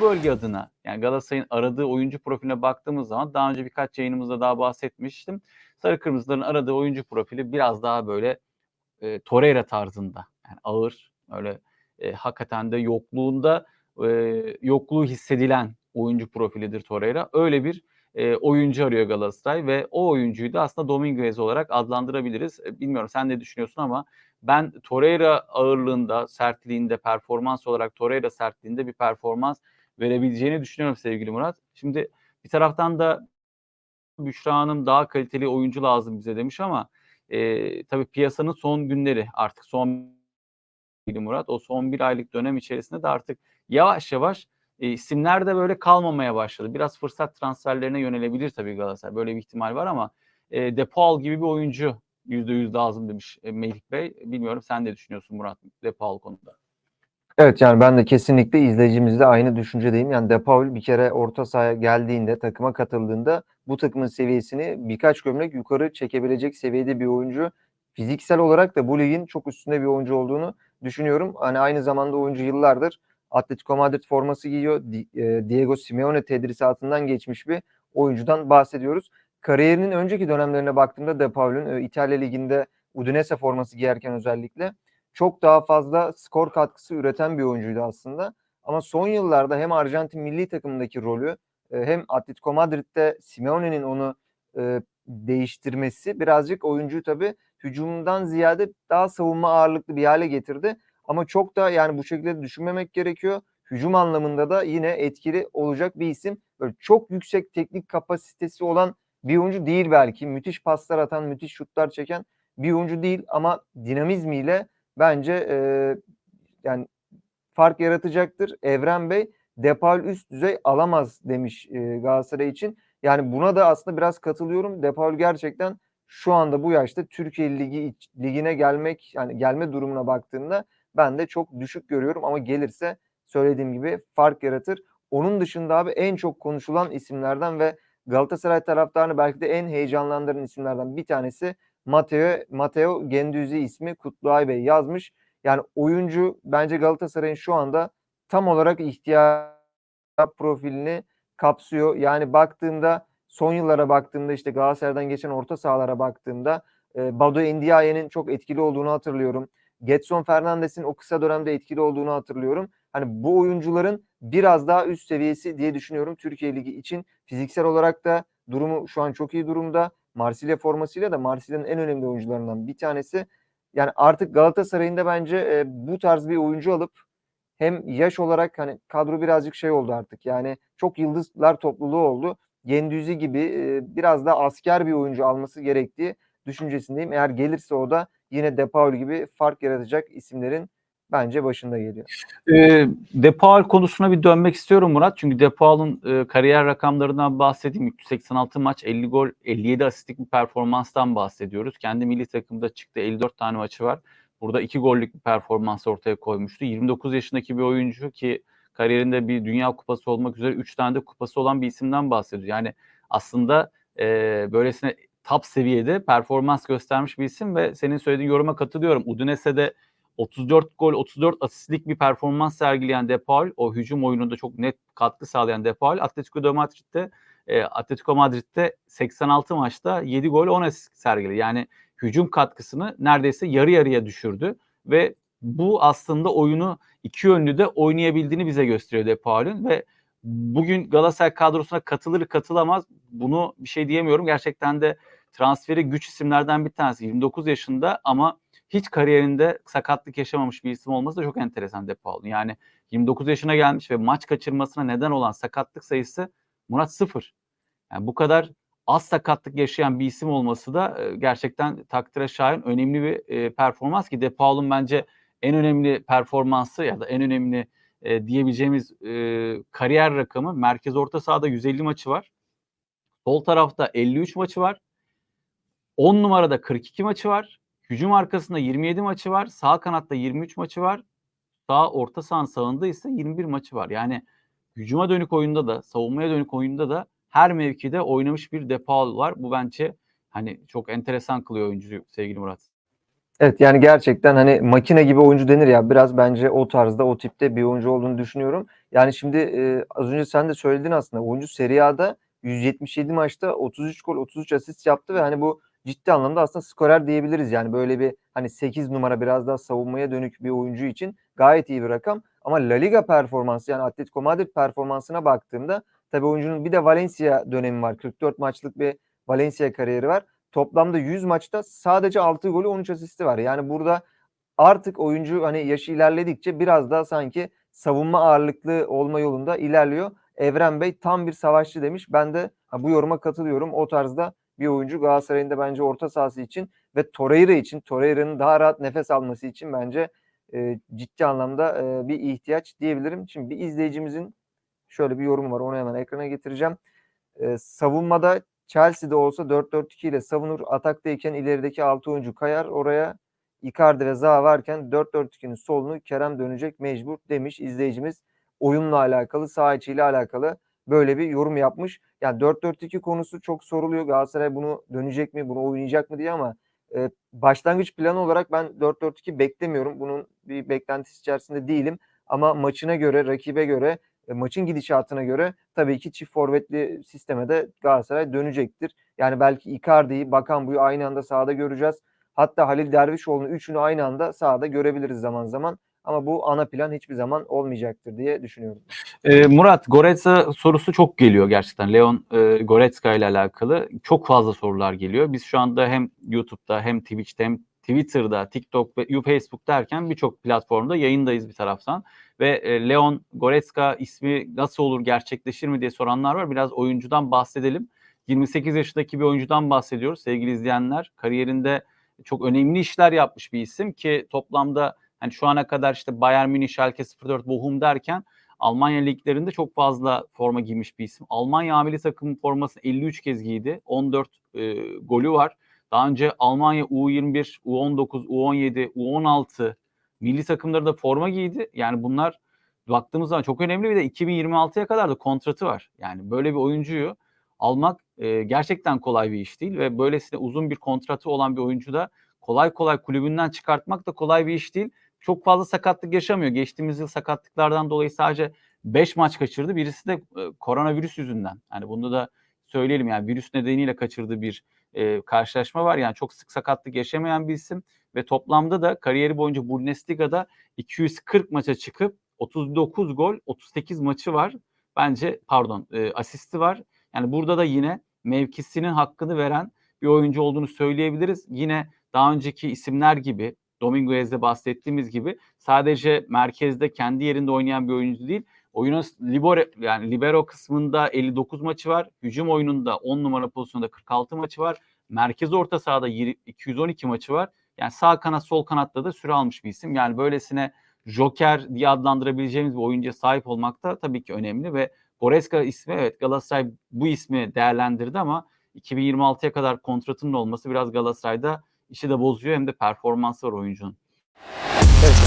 bölge adına yani Galatasaray'ın aradığı oyuncu profiline baktığımız zaman daha önce birkaç yayınımızda daha bahsetmiştim. Sarı Kırmızıların aradığı oyuncu profili biraz daha böyle e, Torreira tarzında. Yani ağır, öyle e, hakikaten de yokluğunda e, yokluğu hissedilen oyuncu profilidir Torreira. Öyle bir e, oyuncu arıyor Galatasaray ve o oyuncuyu da aslında Dominguez olarak adlandırabiliriz. E, bilmiyorum sen ne düşünüyorsun ama ben Torreira ağırlığında, sertliğinde, performans olarak Torreira sertliğinde bir performans verebileceğini düşünüyorum sevgili Murat. Şimdi bir taraftan da Büşra Hanım daha kaliteli oyuncu lazım bize demiş ama e, tabii piyasanın son günleri artık son Murat o son bir aylık dönem içerisinde de artık yavaş yavaş e, isimler de böyle kalmamaya başladı. Biraz fırsat transferlerine yönelebilir tabii Galatasaray. Böyle bir ihtimal var ama e, Depaul gibi bir oyuncu %100 lazım demiş e, Melih Bey. Bilmiyorum sen ne düşünüyorsun Murat Depaul konuda? Evet yani ben de kesinlikle izleyicimizle aynı düşüncedeyim. Yani Depaul bir kere orta sahaya geldiğinde, takıma katıldığında bu takımın seviyesini birkaç gömlek yukarı çekebilecek seviyede bir oyuncu. Fiziksel olarak da bu ligin çok üstünde bir oyuncu olduğunu düşünüyorum. Hani aynı zamanda oyuncu yıllardır Atletico Madrid forması giyiyor. E, Diego Simeone tedrisatından geçmiş bir oyuncudan bahsediyoruz. Kariyerinin önceki dönemlerine baktığımda De Paul'ün e, İtalya Ligi'nde Udinese forması giyerken özellikle çok daha fazla skor katkısı üreten bir oyuncuydu aslında. Ama son yıllarda hem Arjantin milli takımındaki rolü e, hem Atletico Madrid'de Simeone'nin onu değiştirmesi birazcık oyuncuyu tabii hücumdan ziyade daha savunma ağırlıklı bir hale getirdi. Ama çok da yani bu şekilde düşünmemek gerekiyor. Hücum anlamında da yine etkili olacak bir isim. Böyle çok yüksek teknik kapasitesi olan bir oyuncu değil belki. Müthiş paslar atan, müthiş şutlar çeken bir oyuncu değil ama dinamizmiyle bence e, yani fark yaratacaktır. Evren Bey Depal üst düzey alamaz demiş e, Galatasaray için. Yani buna da aslında biraz katılıyorum. Depal gerçekten şu anda bu yaşta Türkiye Ligi ligine gelmek yani gelme durumuna baktığında ben de çok düşük görüyorum ama gelirse söylediğim gibi fark yaratır. Onun dışında abi en çok konuşulan isimlerden ve Galatasaray taraftarını belki de en heyecanlandıran isimlerden bir tanesi Matteo, Matteo Gendüzi ismi Kutluay Bey yazmış. Yani oyuncu bence Galatasaray'ın şu anda tam olarak ihtiyaç profilini kapsıyor. Yani baktığında son yıllara baktığımda işte Galatasaray'dan geçen orta sahalara baktığımda e, Badu Endiaye'nin çok etkili olduğunu hatırlıyorum. Getson Fernandes'in o kısa dönemde etkili olduğunu hatırlıyorum. Hani bu oyuncuların biraz daha üst seviyesi diye düşünüyorum Türkiye Ligi için. Fiziksel olarak da durumu şu an çok iyi durumda. Marsilya formasıyla da Marsilya'nın en önemli oyuncularından bir tanesi. Yani artık Galatasaray'ın da bence e, bu tarz bir oyuncu alıp hem yaş olarak hani kadro birazcık şey oldu artık. Yani çok yıldızlar topluluğu oldu. Gendüzi gibi e, biraz da asker bir oyuncu alması gerektiği düşüncesindeyim. Eğer gelirse o da yine Depaul gibi fark yaratacak isimlerin bence başında geliyor. E, Depaul konusuna bir dönmek istiyorum Murat. Çünkü Depaul'un e, kariyer rakamlarından bahsedeyim. 386 maç, 50 gol, 57 asistlik bir performanstan bahsediyoruz. Kendi milli takımda çıktı 54 tane maçı var. Burada 2 gollük bir performans ortaya koymuştu. 29 yaşındaki bir oyuncu ki kariyerinde bir dünya kupası olmak üzere 3 tane de kupası olan bir isimden bahsediyor. Yani aslında e, böylesine top seviyede performans göstermiş bir isim ve senin söylediğin yoruma katılıyorum. Udinese'de 34 gol, 34 asistlik bir performans sergileyen De Paul, o hücum oyununda çok net katkı sağlayan De Paul, Atletico de Madrid'de e, Atletico Madrid'de 86 maçta 7 gol 10 asist sergiledi. Yani hücum katkısını neredeyse yarı yarıya düşürdü ve bu aslında oyunu iki yönlü de oynayabildiğini bize gösteriyor De Paul'ün ve bugün Galatasaray kadrosuna katılır katılamaz bunu bir şey diyemiyorum. Gerçekten de transferi güç isimlerden bir tanesi. 29 yaşında ama hiç kariyerinde sakatlık yaşamamış bir isim olması da çok enteresan Depaul'un. Yani 29 yaşına gelmiş ve maç kaçırmasına neden olan sakatlık sayısı Murat sıfır. Yani bu kadar az sakatlık yaşayan bir isim olması da e, gerçekten takdire şayan önemli bir e, performans ki Depaul'un bence en önemli performansı ya da en önemli e, diyebileceğimiz kariyer rakamı merkez orta sahada 150 maçı var. Sol tarafta 53 maçı var. 10 numarada 42 maçı var. Hücum arkasında 27 maçı var. Sağ kanatta 23 maçı var. Sağ orta sahanın sağında ise 21 maçı var. Yani hücuma dönük oyunda da, savunmaya dönük oyunda da her mevkide oynamış bir Depaul var. Bu bence hani çok enteresan kılıyor oyuncuyu sevgili Murat. Evet yani gerçekten hani makine gibi oyuncu denir ya biraz bence o tarzda o tipte bir oyuncu olduğunu düşünüyorum. Yani şimdi e, az önce sen de söyledin aslında oyuncu Serie A'da 177 maçta 33 gol 33 asist yaptı ve hani bu ciddi anlamda aslında skorer diyebiliriz. Yani böyle bir hani 8 numara biraz daha savunmaya dönük bir oyuncu için gayet iyi bir rakam. Ama La Liga performansı yani Atletico Madrid performansına baktığımda tabii oyuncunun bir de Valencia dönemi var. 44 maçlık bir Valencia kariyeri var. Toplamda 100 maçta sadece 6 golü 13 asisti var. Yani burada artık oyuncu hani yaşı ilerledikçe biraz daha sanki savunma ağırlıklı olma yolunda ilerliyor. Evren Bey tam bir savaşçı demiş. Ben de bu yoruma katılıyorum. O tarzda bir oyuncu Galatasaray'ın da bence orta sahası için ve Torreira için, Torreira'nın daha rahat nefes alması için bence e, ciddi anlamda e, bir ihtiyaç diyebilirim. Şimdi bir izleyicimizin şöyle bir yorumu var. Onu hemen ekrana getireceğim. E, savunmada Chelsea'de olsa 4-4-2 ile savunur. Ataktayken ilerideki 6 oyuncu kayar. Oraya Icardi ve Zaha varken 4-4-2'nin solunu Kerem dönecek mecbur demiş izleyicimiz. Oyunla alakalı, saha içiyle alakalı böyle bir yorum yapmış. Yani 4-4-2 konusu çok soruluyor. Galatasaray bunu dönecek mi, bunu oynayacak mı diye ama e, başlangıç planı olarak ben 4-4-2 beklemiyorum. Bunun bir beklentisi içerisinde değilim. Ama maçına göre, rakibe göre, e, maçın gidişatına göre tabii ki çift forvetli sisteme de Galatasaray dönecektir. Yani belki Icardi'yi, Bakan aynı anda sahada göreceğiz. Hatta Halil Dervişoğlu'nu üçünü aynı anda sahada görebiliriz zaman zaman. Ama bu ana plan hiçbir zaman olmayacaktır diye düşünüyorum. E, Murat, Goretzka sorusu çok geliyor gerçekten. Leon e, Goretzka ile alakalı çok fazla sorular geliyor. Biz şu anda hem YouTube'da hem Twitch'te hem Twitter'da, TikTok ve Facebook derken birçok platformda yayındayız bir taraftan. Ve e, Leon Goretzka ismi nasıl olur, gerçekleşir mi diye soranlar var. Biraz oyuncudan bahsedelim. 28 yaşındaki bir oyuncudan bahsediyoruz sevgili izleyenler. Kariyerinde çok önemli işler yapmış bir isim ki toplamda hani şu ana kadar işte Bayern Münih, Schalke 04, Bochum derken Almanya liglerinde çok fazla forma giymiş bir isim. Almanya milli takım formasını 53 kez giydi. 14 e, golü var. Daha önce Almanya U21, U19, U17, U16 milli takımlarında forma giydi. Yani bunlar baktığımız zaman çok önemli bir de 2026'ya kadar da kontratı var. Yani böyle bir oyuncuyu almak e, gerçekten kolay bir iş değil ve böylesine uzun bir kontratı olan bir oyuncu da kolay kolay kulübünden çıkartmak da kolay bir iş değil. Çok fazla sakatlık yaşamıyor. Geçtiğimiz yıl sakatlıklardan dolayı sadece 5 maç kaçırdı. Birisi de e, koronavirüs yüzünden. Yani bunu da söyleyelim yani virüs nedeniyle kaçırdığı bir e, karşılaşma var. Yani çok sık sakatlık yaşamayan bir isim ve toplamda da kariyeri boyunca Bundesliga'da 240 maça çıkıp 39 gol, 38 maçı var. Bence pardon, e, asisti var. Yani burada da yine mevkisinin hakkını veren bir oyuncu olduğunu söyleyebiliriz. Yine daha önceki isimler gibi Dominguez'de bahsettiğimiz gibi sadece merkezde kendi yerinde oynayan bir oyuncu değil. Oyunun libero yani libero kısmında 59 maçı var. Hücum oyununda 10 numara pozisyonda 46 maçı var. Merkez orta sahada 212 maçı var. Yani sağ kanat sol kanatta da süre almış bir isim. Yani böylesine Joker diye adlandırabileceğimiz bir oyuncuya sahip olmak da tabii ki önemli ve Goretzka ismi evet Galatasaray bu ismi değerlendirdi ama 2026'ya kadar kontratının olması biraz Galatasaray'da işi de bozuyor hem de performansı var oyuncunun. Evet